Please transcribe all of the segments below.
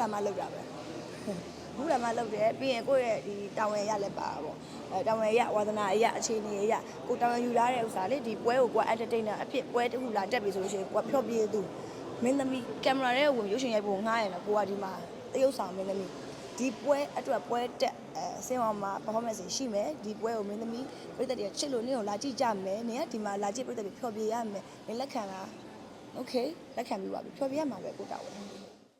လာမှလောက်တာပဲခုလာမှလောက်တယ်ပြီးရင်ကိုယ့်ရဲ့ဒီတာဝန်ရလည်းပါတာပေါ့အဲတာဝန်ရဝါသနာအရအခြေအနေအရကိုတာဝန်ယူလာတဲ့ဥစ္စာလေဒီပွဲကိုကို entertainer အဖြစ်ပွဲတစ်ခုလာတက်ပြီဆိုလို့ရှိရင်ကိုကဖျော့ပြေးသူမင်းသမီးကင်မရာထဲကိုရုပ်ရှင်ရိုက်ဖို့ငှားရတယ်ကိုကဒီမှာတရုပ်ဆောင်မင်းသမီးဒီပွဲအတွက်ပွဲတက်အဲဆင်းအောင်မှာ performance ရှိမယ်ဒီပွဲကိုမင်းသမီးပြည်သက်တွေချစ်လို့နင်းကိုလာကြည့်ကြမယ်နင်ကဒီမှာလာကြည့်ပြည်သက်တွေဖျော်ပြေရမယ်နင်လက်ခံလား โอเคလက်ခံပြီးပါပြီဖျော်ပြရမှာပဲကိုတာဝန်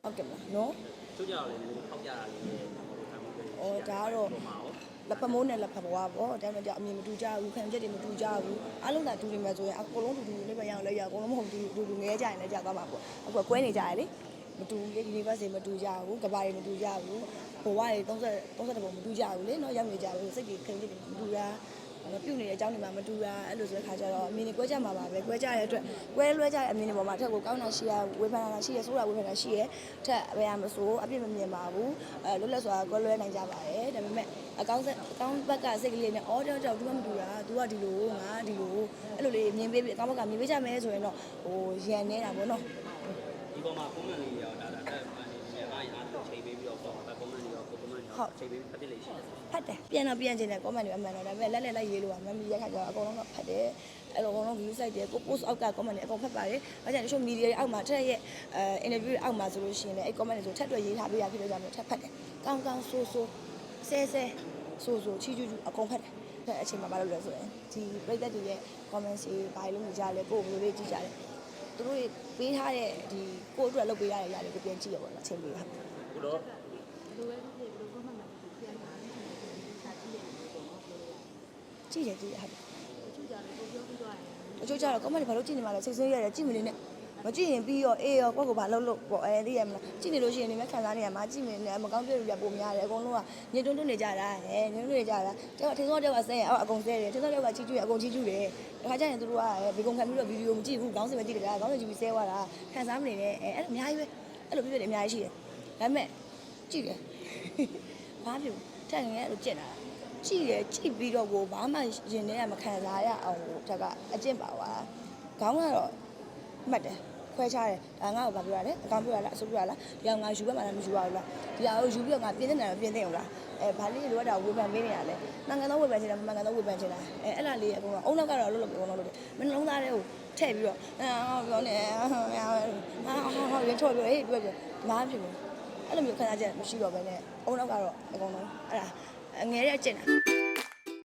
ဟုတ်ကဲ့မလားနော်သူကြောက်လည်းနည်းနည်းထောက်ကြတာလေးနဲ့ခံမှုတွေဩဒါကတော့မှာရောလက်ဖမိုးနဲ့လက်ဖဘွားပေါ့ဒါပေမဲ့ကြအမြင်မတူကြဘူးခံချက်တွေမတူကြဘူးအားလုံးသာတူနေမှာဆိုရင်အကုန်လုံးတူတူလေးပဲရအောင်လဲရအကုန်လုံးမဟုတ်တူတူတူငဲကြရင်လည်းကြသွားမှာပေါ့အခုကကွဲနေကြရလေမတူဘူးလေ universe တွေမတူကြဘူးကဘာတွေမတူကြဘူးဘဝတွေ30 30ပုံမတူကြဘူးလေနော်ရောက်နေကြဘူးစိတ်တွေခိမ့်တွေမတူတာမ ပြုတ်နေတဲ့အကြောင်းတွေမှာမတူတာအဲ့လိုဆိုတဲ့ခါကျတော့အမြင်တွေကွဲကြမှာပါပဲကွဲကြတဲ့အတွက်ကွဲလွဲကြတဲ့အမြင်တွေပေါ်မှာထက်ကိုကောင်းတာရှိရဝေဖန်တာရှိရဆိုးတာဝေဖန်တာရှိရထက်ဘယ်ရမဆိုအပြစ်မမြင်ပါဘူးအဲလွတ်လပ်စွာကွဲလွဲနိုင်ကြပါတယ်ဒါပေမဲ့အကောင်းဆက်အကောင်းဘက်ကစိတ်ကလေးနဲ့အော်တောက်တောက်သူကမတူတာ तू ကဒီလိုငါဒီလိုအဲ့လိုလေးမြင်ပေးပြီးအကောင်းဘက်ကမြင်ပေးကြမယ်ဆိုရင်တော့ဟိုရန်နေတာပေါ့နော်ဒီပေါ်မှာ comment လေးရောဒါဒါအဲ့အနေနဲ့အားအားချိန်ပေးပြီးတော့ပေါ့ comment တွေရော comment တွေချိန်ပေးဖတ်ပြလေးရှိတယ်ဖတ်တယ်ပြန်တော့ပြန်ချင်တယ် comment တွေအမှန်တော့ဒါပေမဲ့လက်လက်လိုက်ရေးလို့ကမမီရက်ခါကျတော့အကုန်လုံးကဖတ်တယ်အဲ့လိုအကုန်လုံး view site တယ်ကို post အောက်က comment တွေအကုန်ဖတ်ပါတယ်။အဲကြောင့် social media တွေအောက်မှာထက်ရဲ့အဲ interview တွေအောက်မှာဆိုလို့ရှိရင်လည်းအဲ့ comment တွေဆိုထက်တွက်ရေးထားပေးရဖြစ်လို့ကြောင့်ထက်ဖတ်တယ်။ကောင်းကောင်းဆိုးဆိုးဆဲဆဲဆိုးဆိုးချီချူချူအကုန်ဖတ်တယ်။အဲ့အချိန်မှာဘာလုပ်လဲဆိုရင်ဒီပြည်သက်တွေရဲ့ comment တွေဘာလို့နေကြလဲကိုယ်ဘယ်လိုလေးကြည့်ကြလဲ။သူတို့ပေးထားတဲ့ဒီကိုယ့်အတွက်လုပ်ပေးရတဲ့ຢာတွေကိုပြန်ကြည့်ရပါတော့အချိန်ပေးတာ။ခုတော့လိုပဲဖြစ်ဖြစ်ဘယ်လိုမှမလုပ်ဘူးပြန်လာတယ်ဆိုတော့စာကြည့်ရတယ်ပေါ့နော်ပြောလို့ရတယ် ကြည့်တယ်ကြည့်တယ်ဟုတ်တယ်အချို့ကြတယ်ကိုပြောပြီးသွားတယ်အချို့ကျတော့ comment ဘာလို့ကြည့်နေမှာလဲစိတ်ဆိုးရတယ်ကြည့်မနေနဲ့မကြည့်ရင်ပြီးရောအေးရောကိုယ့်ကိုဘာလုပ်လို့ပေါ့အဲသိရမလားကြည့်နေလို့ရှိရင်ဒီမဲ့ခံစားနေရမှာကြည့်နေတယ်မကောင်းပြည့်ရပုံများတယ်အကုန်လုံးကညှိတွန်းတွန်းနေကြတာဟဲ့ညှိတွန်းနေကြတာတဲ့ထင်းစောတယောက်ကဆဲရင်အောက်အကုန်ဆဲတယ်ထင်းစောတယောက်ကချီးကျူးရင်အကုန်ချီးကျူးတယ်တခါကျရင်သူတို့ကဘေကုံခံပြီးတော့ဗီဒီယိုမကြည့်ဘူးခေါင်းစဉ်ပဲကြည့်တယ်ခေါင်းစဉ်ကြည့်ပြီးဆဲသွားတာခံစားမနေနဲ့အဲအဲ့လိုအများကြီးပဲအဲ့လိုပြည့်ပြည့်တယ်အများကြီးရှိတယ်ဒါပေမဲ့ကြည့်တယ်ဘာဖြစ်ထက်ငယ်အဲ့လိုကြက်တာ ကြည့်တယ်ကြည့်ပြီးတော့ကိုဘာမှရင်ထဲကမခံစားရအောင်ဟိုတက်ကအကျင့်ပါသွားခေါင်းကတော့မှတ်တယ်ခွဲခြားတယ်ဒါငါ့ကိုဘာပြောရလဲအကောင်ပြောရလားအဆိုးပြောရလားဒီအောင်ငါယူဘက်မှာလည်းမယူပါဘူးလားဒီအောင်ယူပြီးတော့ငါပြင်းတဲ့နေရာပြင်းတဲ့အောင်လားအဲဘာလေးလိုအပ်တာဝေဖန်ပေးနေရလဲနိုင်ငံတော်ဝေဖန်ချင်တာမနိုင်ငံတော်ဝေဖန်ချင်တာအဲအဲ့လားလေးအကုန်လုံးအုံနောက်ကတော့အလုပ်လုပ်ပြီးအုံနောက်လုပ်တယ်မနှလုံးသားတဲ့ကိုထည့်ပြီးတော့အာပြောနေအာဟာဟာရချောပြောဟေးပြောပြောမားဖြစ်ဘူးအဲ့လိုမျိုးခဏချက်မရှိတော့ဘဲနဲ့အုံနောက်ကတော့အကုန်လုံးအဲ့ဒါ ငယ်တဲ့အကျင့်တာ